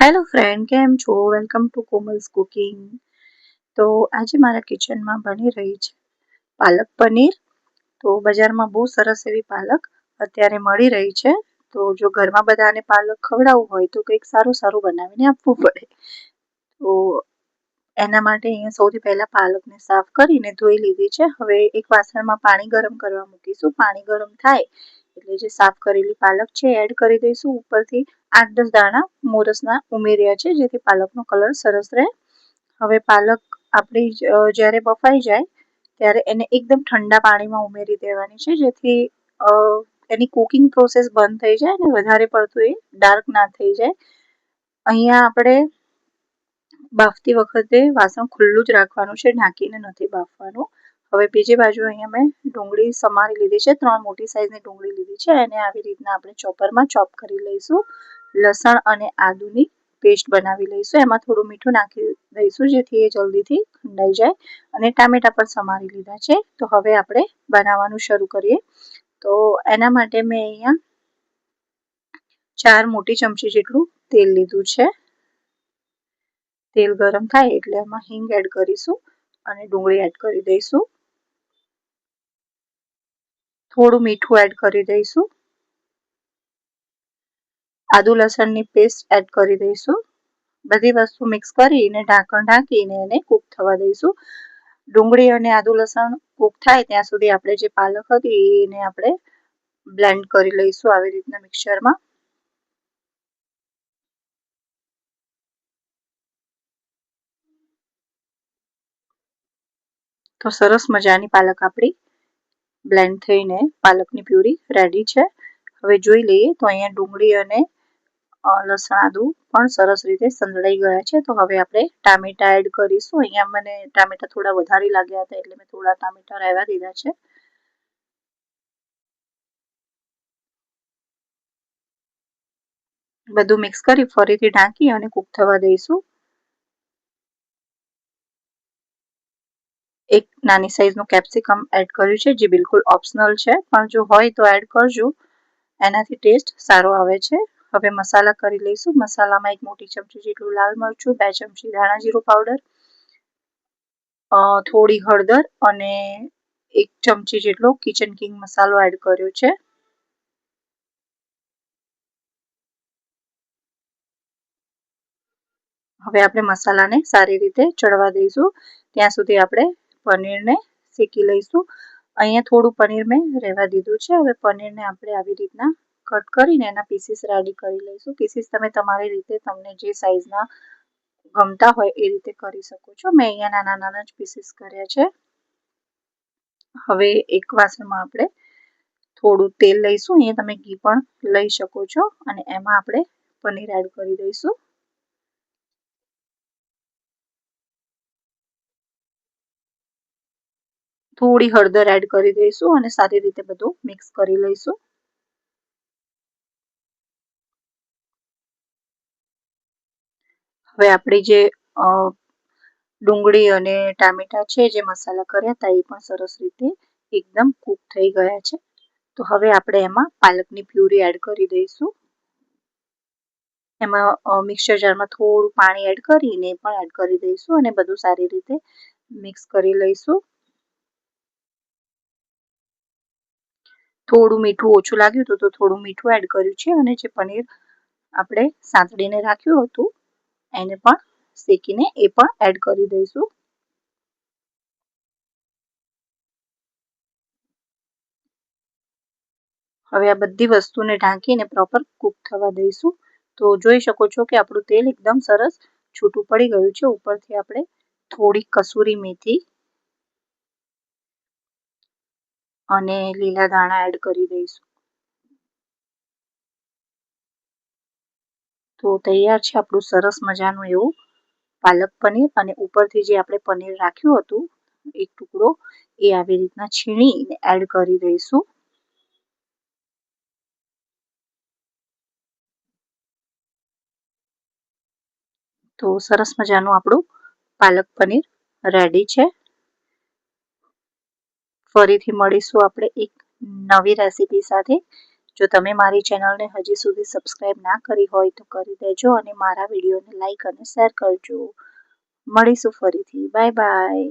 Hello friend કેમ છો? Welcome to Komal's cooking તો આજે મારા કિચનમાં બની રહી છે પાલક પનીર. તો બજારમાં બહુ સરસ એવી પાલક અત્યારે મળી રહી છે. તો જો ઘરમાં બધાને પાલક ખવડાવવું હોય તો કંઈક સારું સારું બનાવીને આપવું પડે. તો એના માટે અહીંયા સૌથી પહેલાં પાલકને સાફ કરીને ધોઈ લીધી છે. હવે એક વાસણમાં પાણી ગરમ કરવા મૂકીશું. પાણી ગરમ થાય એટલે જે સાફ કરેલી પાલક છે એડ કરી દઈશું. ઉપરથી આઠ દસ દાણા મોરસના ઉમેર્યા છે, જેથી પાલકનો કલર સરસ રહે. હવે પાલક આપણી જ્યારે બફાઈ જાય, ત્યારે એને એકદમ ઠંડા પાણીમાં ઉમેરી દેવાની છે, જેથી એની કુકિંગ પ્રોસેસ બંધ થઈ જાય અને વધારે પડતું એ ડાર્ક ના થઈ જાય. અહીંયા આપણે બાફતી વખતે વાસણ ખુલ્લું જ રાખવાનું છે, ઢાંકીને નથી બાફવાનું. હવે બીજી બાજુ અહીંયા મેં ડુંગળી સમારી લીધી છે, ત્રણ મોટી સાઇઝની ડુંગળી લીધી છે, એને આવી રીતના આપણે ચોપરમાં ચોપ કરી લઈશું. લસણ અને આદુની પેસ્ટ બનાવી લઈશું. એમાં થોડું મીઠું નાખી દઈશું, જેથી એ જલ્દીથી ખંડાઈ જાય. અને ટામેટા પણ સમારી લીધા છે. તો હવે આપણે બનાવવાનું શરૂ કરીએ. તો એના માટે મેં અહીંયા ચાર મોટી ચમચી જેટલું તેલ લીધું છે. તેલ ગરમ થાય એટલે એમાં હિંગ એડ કરીશું અને ડુંગળી એડ કરી દઈશું. થોડું મીઠું એડ કરી દઈશું. આદુ લસણની પેસ્ટ એડ કરી દઈશું. બધી વસ્તુ મિક્સ કરીને ઢાંકણ ઢાંકીને એને કૂક થવા દઈશું. ડુંગળી અને આદુ લસણ કૂક થાય ત્યાં સુધી આપણે જે પાલક હતી એને આપણે બ્લેન્ડ કરી લઈશું આવી રીતના મિક્સરમાં તો સરસ મજાની પાલક આપણી બ્લેન્ડ થઈને પાલકની પ્યુરી રેડી છે. હવે જોઈ લઈએ તો અહીંયા ડુંગળી અને લસણ આદુ પણ સરસ રીતે સંદળાઈ ગયા છે. તો હવે આપણે ટામેટા એડ કરીશું. અહીંયા મને ટામેટા થોડા વધારે લાગ્યા હતા એટલે મેં થોડા ટામેટા રહેવા દીધા છે. બધું મિક્સ કરી ફરીથી ઢાંકી અને કૂક થવા દઈશું. એક નાની સાઈઝનું કેપ્સિકમ એડ કર્યું છે, જે બિલકુલ ઓપ્શનલ છે. પણ જો હોય તો એડ કરજો. એનાથી ટેસ્ટ સારો આવે છે. હવે મસાલા કરી લઈશું. મસાલામાં એક મોટી ચમચી જેટલું લાલ મરચું, બે ચમચી ધાણા જીરું પાવડર થોડી હળદર અને એક ચમચી જેટલો કિચન કિંગ મસાલો એડ કર્યો છે. હવે આપણે મસાલાને સારી રીતે ચડવા દઈશું. ત્યાં સુધી આપણે પનીરને શેકી લઈશું. અહીંયા થોડું પનીર મેં રહેવા દીધું છે. હવે પનીરને આપણે આવી રીતના કટ કરીને એના પીસીસ રેડી કરી લઈશું. પીસીસ તમે તમારી રીતે તમને જે સાઇઝના ગમતા હોય એ રીતે કરી શકો છો. મેં અહીંયા નાના નાના જ પીસીસ કર્યા છે. હવે એક વાસણમાં આપણે થોડું તેલ લઈશું. અહીંયા તમે ઘી પણ લઈ શકો છો અને એમાં આપણે પનીર એડ કરી દઈશું. થોડી હળદર એડ કરી દઈશું અને સારી રીતે બધું મિક્સ કરી લઈશું. હવે આપણી જે ડુંગળી અને ટામેટા છે, જે મસાલા કર્યા હતા, એ પણ સરસ રીતે એકદમ કૂક થઈ ગયા છે. તો હવે આપણે એમાં પાલકની પ્યુરી એડ કરી દઈશું. એમાં મિક્સર જારમાં થોડું પાણી એડ કરીને પણ એડ કરી દઈશું અને બધું સારી રીતે મિક્સ કરી લઈશું. થોડું મીઠું ઓછું લાગ્યું હતું તો થોડું મીઠું એડ કર્યું છે અને જે પનીર આપણે સાંતળીને રાખ્યું હતું, એને પણ શેકીને એ પણ એડ કરી દઈશું. હવે આ બધી વસ્તુને ઢાંકીને પ્રોપર કૂક થવા દઈશું. તો જોઈ શકો છો કે આપણું તેલ એકદમ સરસ છૂટું પડી ગયું છે. ઉપરથી આપણે થોડી કસૂરી મેથી અને લીલા દાણા એડ કરી દઈશું. તો તૈયાર છે આપણું સરસ મજાનું એવું પાલક પનીર અને ઉપરથી જે આપણે પનીર રાખ્યું હતું, એક ટુકડો, એ આવી રીતના છીણીને એડ કરી દઈશું. તો સરસ મજાનું આપણું પાલક પનીર રેડી છે. ફરીથી મળીશું આપણે એક નવી રેસીપી સાથે. જો તમે મારી ચેનલને હજી સુધી સબસ્ક્રાઇબ ના કરી હોય તો કરી દેજો અને મારા વિડીયોને લાઈક અને શેર કરજો. મળીશું ફરીથી. Bye bye.